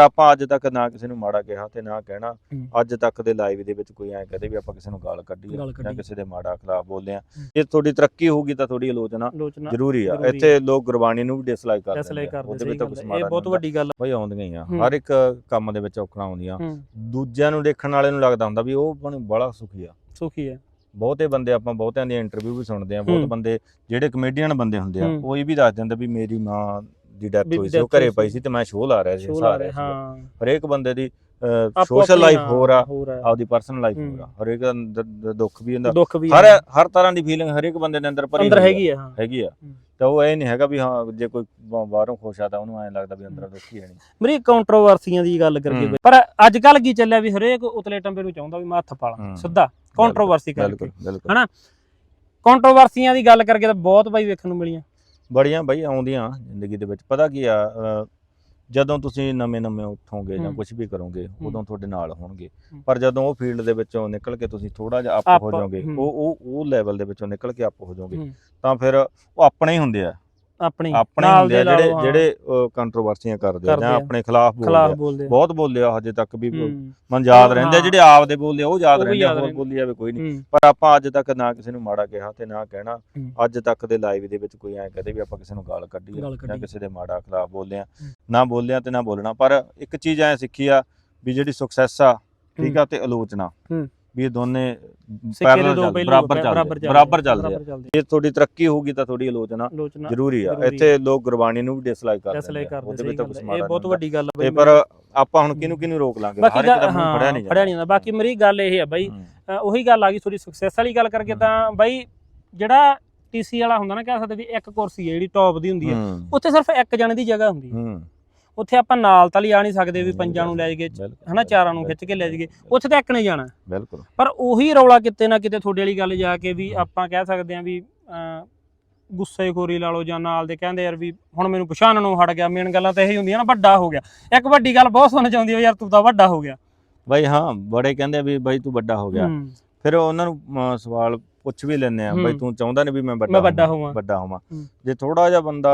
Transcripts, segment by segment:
ਆਪਾਂ ਅੱਜ ਤੱਕ ਨਾ ਕਿਸੇ ਨੂੰ ਮਾੜਾ ਕਿਹਾ ਤੇ ਨਾ ਕਹਿਣਾ ਹੂੰ। ਅੱਜ ਤੱਕ ਦੇ ਲਾਈਵ ਦੇ ਵਿੱਚ ਕੋਈ ਐ ਕਹਦੇ ਵੀ ਆਪਾਂ ਕਿਸੇ ਨੂੰ ਗਾਲ ਕੱਢੀ ਆ ਗਾਲ ਜਾਂ ਕੱਢੀ। ਕਿਸੇ ਦੇ ਮਾੜਾ ਖਿਲਾਫ ਬੋਲੇ ਆ ਹੂੰ। ਜੇ ਤੁਹਾਡੀ ਤਰੱਕੀ ਹੋਊਗੀ ਤਾਂ ਤੁਹਾਡੀ ਆਲੋਚਨਾ ਲੋਚਨਾ ਜ਼ਰੂਰੀ ਆ ਜ਼ਰੂਰੀ ਇੱਥੇ ਲੋਕ ਗੁਰਬਾਣੀ ਨੂੰ ਵੀ ਡਿਸਲਾਈਕ ਕਰਦੇ ਫੈਸਲੇ ਆ, ਕਰਦੇ ਸਹੀ ਗੱਲ ਕੁਝ ਹੈ। ਮਾੜਾ ਇਹ ਬਹੁਤ ਵੱਡੀ ਗੱਲ ਆ। ਬਈ ਆਉਂਦੀਆਂ ਹੀ ਆ ਹੂੰ। ਹਰ ਇੱਕ ਕੰਮ ਦੇ ਵਿੱਚ ਔਕੜਾਂ ਆਉਂਦੀਆਂ ਹੂੰ ਦੂਜਿਆਂ ਨੂੰ ਦੇਖਣ ਵਾਲੇ ਨੂੰ ਲੱਗਦਾ ਹੁੰਦਾ ਵੀ ਉਹ ਬਣ ਬੜਾ ਸੁਖੀ ਆ ਸੁਖੀ ਹੈ ਬਹੁਤੇ ਬੰਦੇ ਆਪਾਂ ਬਹੁਤਿਆਂ ਦੀਆਂ ਇੰਟਰਵਿਊ ਵੀ ਸੁਣਦੇ ਆ ਬਹੁਤ ਹੂੰ। ਬੰਦੇ ਜਿਹੜੇ ਕਮੇਡੀਅਨ ਬੰਦੇ ਹੁੰਦੇ ਆ ਹੂੰ। ਉਹ ਇਹ ਵੀ ਦੱਸ ਦਿੰਦੇ ਵੀ ਮੇਰੀ ਮਾਂ ਦੀ ਡੈਥ ਹੋਈ ਸੀ ਉਹ ਘਰੇ ਪਈ ਸੀ। ਤੇ ਮੈਂ ਸ਼ੋਅ ਲਾ ਰਿਹਾ ਸੀ ਸੀਗਾ। ਹਾਂ ਹਰੇਕ ਬੰਦੇ ਦੀ ਸੋਸ਼ਲ ਲਾਈਫ ਹਾਂ, ਹੋਰ ਆ ਆਪਦੀ ਪਰਸਨਲ ਲਾਈਫ ਹੂੰ। ਹੋਰ ਆ ਹਰੇਕ ਦਾ ਦੁੱਖ ਵੀ ਹੁੰਦਾ ਹਰ। ਹਰ ਤਰ੍ਹਾਂ ਦੀ ਫੀਲਿੰਗ ਹਰੇਕ ਬੰਦੇ ਦੇ ਅੰਦਰ ਭਰੀ ਅੰਦਰ। ਹੈਗੀ ਆ ਹਾਂ ਹੈਗੀ ਆ। ਤਾਂ ਉਹ ਇਹ ਨਹੀਂ ਹੈਗਾ ਵੀ ਹਾਂ ਜੇ ਕੋਈ ਬਾਹਰੋਂ ਖੁਸ਼ ਆ ਤਾਂ ਉਹਨੂੰ ਐਂ ਲੱਗਦਾ ਵੀ ਅੰਦਰੋਂ ਦੁੱਖ ਹੀ ਨਹੀਂ ਮੇਰੀ ਕੰਟਰੋਵਰਸੀਆਂ ਦੀ ਗੱਲ ਕਰਕੇ। ਪਰ ਅੱਜ ਕੱਲ ਕੀ ਚੱਲਿਆ ਵੀ ਹਰੇਕ ਉਤਲੇ ਟੰਬੇ ਨੂੰ ਚਾਹੁੰਦਾ ਵੀ ਮੈਂ ਹੱਥ ਪਾਲਾਂ। ਸਿੱਧਾ ਕੰਟਰੋਵਰਸੀ ਕਰਕੇ ਹਨਾ ਕੰਟਰੋਵਰਸੀਆਂ ਦੀ ਗੱਲ ਕਰਕੇ ਤਾਂ ਬਹੁਤ ਬਾਈ ਵੇਖਣ ਨੂੰ ਮਿਲੀਆਂ ਬੜੀਆਂ ਬਈ ਆਉਂਦੀਆਂ ਜ਼ਿੰਦਗੀ ਦੇ ਵਿੱਚ ਪਤਾ ਕੀ ਆ ਜਦੋਂ ਤੁਸੀਂ ਨਵੇਂ ਨਵੇਂ ਉੱਠੋਗੇ ਜਾਂ ਹੂੰ। ਕੁਝ ਵੀ ਕਰੋਗੇ ਉਦੋਂ ਤੁਹਾਡੇ ਨਾਲ ਹੋਣਗੇ ਹੂੰ। ਪਰ ਜਦੋਂ ਉਹ ਫੀਲਡ ਦੇ ਵਿੱਚੋਂ ਨਿਕਲ ਕੇ ਤੁਸੀਂ ਥੋੜਾ ਜਿਹਾ Up, ਅਪ ਹੋ ਜਾਓਗੇ ਹੂੰ। ਉਹ ਉਹ ਉਹ ਲੈਵਲ ਦੇ ਵਿੱਚੋਂ ਨਿਕਲ ਕੇ ਅਪ ਹੋ ਜਾਓਗੇ ਹੂੰ। ਤਾਂ ਫਿਰ ਉਹ ਆਪਣੇ ਹੀ ਹੁੰਦੇ ਆ ਆਪਣੀ ਆਪਣੇ ਹੁੰਦੇ ਦੇ ਆ ਜਿਹੜੇ ਜਿਹੜੇ ਕੰਟਰੋਵਰਸੀਆਂ ਕਰਦੇ ਆ ਜਾਂ ਆ। ਆਪਣੇ ਖਿਲਾਫ ਬੋਲਦੇ ਆ ਆ ਬਹੁਤ ਬੋਲੇ ਆ ਹਜੇ ਤੱਕ ਵੀ ਮਨ ਯਾਦ ਰਹਿੰਦੇ ਆ। ਜਿਹੜੇ ਆਪਦੇ ਬੋਲਦੇ ਆ ਉਹ ਯਾਦ ਰਹਿੰਦੇ ਆ ਹੋਰ। ਬੋਲੀ ਜਾਵੇ ਕੋਈ ਨਹੀਂ ਪਰ ਆਪਾਂ ਅੱਜ ਤੱਕ ਨਾ ਕਿਸੇ ਨੂੰ ਮਾੜਾ ਕਿਹਾ ਤੇ ਨਾ ਕਹਿਣਾ। ਅੱਜ ਤੱਕ ਦੇ ਲਾਈਵ ਦੇ ਵਿੱਚ ਕੋਈ ਐ ਕਹਦੇ ਵੀ ਆਪਾਂ ਕਿਸੇ ਨੂੰ ਗਾਲ ਕੱਢੀ ਆ ਜਾਂ ਕੱਢੀ। ਕਿਸੇ ਦੇ ਮਾੜਾ ਖਿਲਾਫ ਬੋਲੇ ਆ। ਨਾ ਬੋਲਿਆ ਤੇ ਨਾ ਬੋਲਣਾ ਪਰ ਇੱਕ ਚੀਜ਼ ਐ ਸਿੱਖੀ ਆ ਵੀ ਜਿਹੜੀ ਸਕਸੈਸ ਆ ਠੀਕ ਆ ਤੇ ਆਲੋਚਨਾ ਹੂੰ। ਵੀ ਇਹ ਦੋਨੇ ਸਿੱਕੇ ਦੇ parallel ਦੋ ਚੱਲਦੇ, ਪਹਿਲੂ ਬਰਾਬਰ ਚੱਲਦੇ ਬਰਾਬਰ ਚੱਲਦੇ ਜੇ ਤੁਹਾਡੀ ਤਰੱਕੀ ਹੋਊਗੀ ਤਾਂ ਤੁਹਾਡੀ ਆਲੋਚਨਾ ਲੋਚਨਾ ਜ਼ਰੂਰੀ ਆ। ਇੱਥੇ ਲੋਕ ਗੁਰਬਾਣੀ ਨੂੰ ਵੀ ਡਿਸਲਾਈਕ ਕਰਦੇ ਆ, ਉਹਦੇ ਵਿੱਚ ਤਾਂ ਕੁਝ। ਮਾੜਾ ਇਹ ਬਹੁਤ ਵੱਡੀ ਗੱਲ ਆ ਪਰ ਆਪਾਂ ਹੁਣ ਕਿਹਨੂੰ ਕਿਹਨੂੰ ਰੋਕ ਲਾਂਗੇ? ਬਾਕੀ ਹਰ ਇੱਕ ਦਾ ਫੜਿਆ ਨਹੀਂ ਫੜਿਆ ਨਹੀਂ ਜਾਂਦਾ। ਬਾਕੀ ਮੇਰੀ ਗੱਲ ਇਹ ਆ ਬਾਈ ਉਹੀ ਗੱਲ ਆ ਗਈ ਥੋੜੀ ਸਕਸੈਸ ਵਾਲੀ ਗੱਲ ਕਰਕੇ। ਤਾਂ ਬਾਈ ਜਿਹੜਾ ਟੀਸੀ ਵਾਲਾ ਹੁੰਦਾ ਨਾ ਕਹਿ ਸਕਦੇ ਵੀ ਇੱਕ ਕੁਰਸੀ ਹੈ ਜਿਹੜੀ ਟੌਪ ਦੀ ਹੁੰਦੀ ਹੈ। ਉੱਥੇ ਸਿਰਫ ਇੱਕ ਜਣੇ ਦੀ ਜਗ੍ਹਾ ਹੁੰਦੀ ਹੂੰ। ਉੱਥੇ ਆਪਾਂ ਨਾਲ ਤਾਂ ਲਿਆ ਨਹੀਂ ਸਕਦੇ ਵੀ ਪੰਜਾਂ ਨੂੰ ਲੈ ਜਾਈਏ ਹਨਾ ਚਾਰਾਂ ਨੂੰ ਖਿੱਚ ਕੇ ਲੈ ਜਾਈਏ। ਉੱਥੇ ਤਾਂ ਇੱਕ ਨੇ ਜਾਣਾ। ਬਿਲਕੁਲ। ਪਰ ਉਹੀ ਰੌਲਾ ਕਿਤੇ ਨਾ ਕਿਤੇ ਤੁਹਾਡੇ ਵਾਲੀ ਗੱਲ ਜਾ ਕੇ ਵੀ ਆਪਾਂ ਕਹਿ ਸਕਦੇ ਹਾਂ ਵੀ ਗੁੱਸੇਖੋਰੀ ਲਾ ਲਓ ਜਾਂ ਨਾਲ ਦੇ ਕਹਿੰਦੇ ਯਾਰ ਵੀ ਹੁਣ ਮੈਨੂੰ ਪਛਾਣਨ ਨੂੰ ਹਟ ਗਿਆ ਮੇਨ ਗੱਲਾਂ ਤਾਂ ਇਹੀ ਹੁੰਦੀਆਂ ਨਾ ਵੱਡਾ ਹੋ ਗਿਆ। ਇੱਕ ਵੱਡੀ ਗੱਲ ਬਹੁਤ ਸੁਣਨ ਚ ਆਉਂਦੀ ਹੈ ਯਾਰ ਤੂੰ ਤਾਂ ਵੱਡਾ ਹੋ ਗਿਆ। ਬਾਈ ਹਾਂ ਬੜੇ ਕਹਿੰਦੇ ਆ ਵੀ ਬਾਈ ਤੂੰ ਵੱਡਾ ਹੋ ਗਿਆ। ਫਿਰ ਉਹਨਾਂ ਨੂੰ ਸਵਾਲ ਪੁੱਛ ਵੀ ਲੈਂਦੇ ਆ ਬਾਈ। ਤੂੰ ਚਾਹੁੰਦਾ ਨਹੀਂ ਵੀ ਮੈਂ ਵੱਡਾ ਮੈਂ ਵੱਡਾ ਹੋਵਾਂ, ਵੱਡਾ ਹੋਵਾਂ। ਜੇ ਥੋੜਾ ਜਿਹਾ ਬੰਦਾ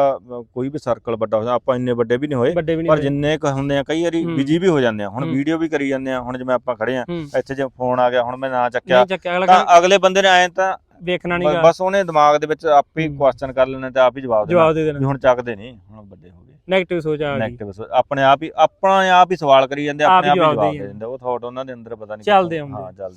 ਕੋਈ ਵੀ ਸਰਕਲ ਵੱਡਾ ਹੋ ਜਾਂਦਾ ਆਪਾਂ ਇੰਨੇ ਵੱਡੇ ਵੀ ਨਹੀਂ ਹੋਏ ਪਰ। ਜਿੰਨੇ ਕੁ ਹੁੰਦੇ ਆ ਕਈ ਵਾਰੀ। ਬਿਜ਼ੀ ਵੀ ਹੋ ਜਾਂਦੇ ਆ ਹੁਣ। ਵੀਡੀਓ ਵੀ ਕਰੀ ਜਾਂਦੇ ਆ ਹੁਣ ਜਿਵੇਂ ਆਪਾਂ ਖੜੇ ਆ ਇੱਥੇ ਜੇ ਫੋਨ ਆ ਗਿਆ ਹੁਣ ਮੈਂ ਨਾ ਚੱਕਿਆ ਤਾਂ ਅਗਲੇ ਬੰਦੇ ਨੇ ਐ ਤਾਂ ਵੇਖਣਾ ਨਹੀਂ ਬਸ ਉਹਨੇ ਦਿਮਾਗ ਦੇ ਵਿੱਚ ਆਪ। ਕੁਐਸਚਨ ਕਰ ਲੈਣਾ ਤੇ ਆਪ ਹੀ ਜਵਾਬ ਦੇਣਾ ਵੀ ਹੁਣ ਚੱਕਦੇ ਨਹੀਂ ਹੁਣ ਵੱਡੇ ਹੋ ਗਏ ਨੈਗੇਟਿਵ ਸੋਚ ਆ ਗਈ ਨੈਗੇਟਿਵ ਆਪਣੇ ਆਪ ਹੀ ਆਪਣਾ ਆਪ ਹੀ ਸਵਾਲ ਕਰੀ ਜਾਂਦੇ ਆਪ ਆਪਣੇ ਆਪ ਹੀ ਜਵਾਬ ਦੇ ਦਿੰਦੇ ਉਹ ਥਾਟ ਉਹਨਾਂ ਦੇ ਅੰਦਰ ਪਤਾ ਨਹੀਂ ਚੱਲਦੇ। ਹਾਂ ਚੱਲਦੇ